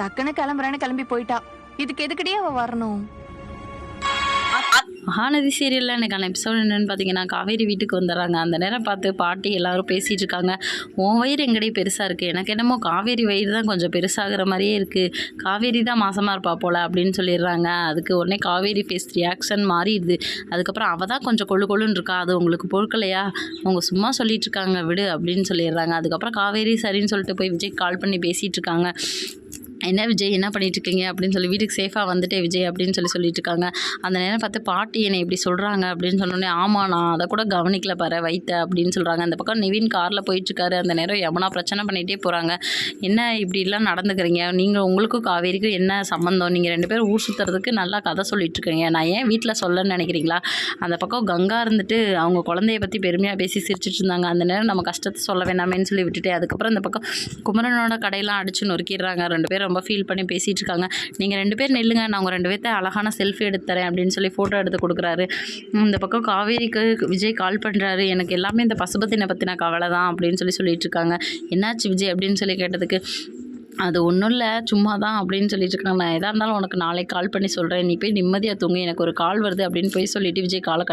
டக்குன்னு கிளம்புறேன்னு கிளம்பி போயிட்டா. இதுக்கு எதுக்கிட்டே அவ வரணும்? மகாநதி சீரியலில் எனக்கான எபிசோட் என்னென்னு பார்த்தீங்கன்னா காவேரி வீட்டுக்கு வந்துடுறாங்க. அந்த நேரம் பார்த்து பாட்டி எல்லாரும் பேசிகிட்டு இருக்காங்க. உன் வயிறு எங்கடி பெருசாக இருக்குது எனக்கு என்னமோ காவேரி வயிறு தான் கொஞ்சம் பெருசாகிற மாதிரியே இருக்குது காவேரி தான் மாசமாக இருப்பா போல் அப்படின்னு சொல்லிடுறாங்க. அதுக்கு உடனே காவேரி ஃபேஸ் ரியாக்ஷன் மாறிடுது. அதுக்கப்புறம் அவள் தான் கொஞ்சம் கொழு கொழுன்னு இருக்கா. அது உங்களுக்கு பொறுக்கலையா? அவங்க சும்மா சொல்லிட்டு இருக்காங்க விடு அப்படின்னு சொல்லிடுறாங்க. அதுக்கப்புறம் காவேரி சரின்னு சொல்லிட்டு போய் விஜய் கால் பண்ணி பேசிகிட்டு இருக்காங்க. என்ன விஜய் என்ன பண்ணிட்டு இருக்கீங்க அப்படின்னு சொல்லி வீட்டுக்கு சேஃபாக வந்துட்டே விஜய் அப்படின்னு சொல்லி சொல்லிட்டு இருக்காங்க அந்த நேரம் பார்த்து பாட்டி என்னை இப்படி சொல்கிறாங்க அப்படின்னு சொன்னோடனே ஆமாம் நான் அதை கூட கவனிக்கல பாரு வைத்த அப்படின்னு சொல்கிறாங்க அந்த பக்கம் நிவின் காரில் போயிட்டுருக்காரு. அந்த நேரம் எவனா பிரச்சனை பண்ணிகிட்டே போகிறாங்க என்ன இப்படிலாம் நடந்துக்கிறீங்க? நீங்கள் உங்களுக்கும் காவேரிக்கும் என்ன சம்மந்தம் நீங்கள் ரெண்டு பேரும் ஊர் சுற்றுறதுக்கு நல்லா கதை சொல்லிட்டு இருக்கீங்க நான் ஏன் வீட்டில் சொல்லன்னு நினைக்கிறீங்களா? அந்த பக்கம் கங்கா இருந்துட்டு அவங்க குழந்தைய பற்றி பெருமையாக பேசி சிரிச்சிட்டு இருந்தாங்க அந்த நேரம் நம்ம கஷ்டத்தை சொல்ல வேணாமேன்னு சொல்லி விட்டுட்டு அதுக்கப்புறம் இந்த பக்கம் குமரனோட கடையெல்லாம் அடிச்சு நொறுக்கிடுறாங்க. ரெண்டு பேரும் ரொம்ப ஃபீல் பண்ணி பேசிகிட்டு இருக்காங்க நீங்கள் ரெண்டு பேர் நெல்லுங்க நான் உங்கள் ரெண்டு பேர்த்த அழகான செல்ஃபி எடுத்து தரேன் அப்படின்னு சொல்லி ஃபோட்டோ எடுத்து கொடுக்குறாரு. இந்த பக்கம் காவேரிக்கு விஜய் கால் பண்ணுறாரு எனக்கு எல்லாமே இந்த பசுபத்தினை பற்றின கவலை தான் அப்படின்னு சொல்லி சொல்லிட்டு இருக்காங்க என்னாச்சு விஜய் அப்படின்னு சொல்லி கேட்டதுக்கு அது ஒன்றும் இல்லை சும்மா தான் அப்படின்னு சொல்லிட்டு இருக்காங்க நான் எதாக இருந்தாலும் உனக்கு நாளைக்கு கால் பண்ணி சொல்கிறேன் நீ போய் நிம்மதியாக தூங்கு. எனக்கு ஒரு கால் வருது அப்படின்னு போய் சொல்லிட்டு விஜய் காலை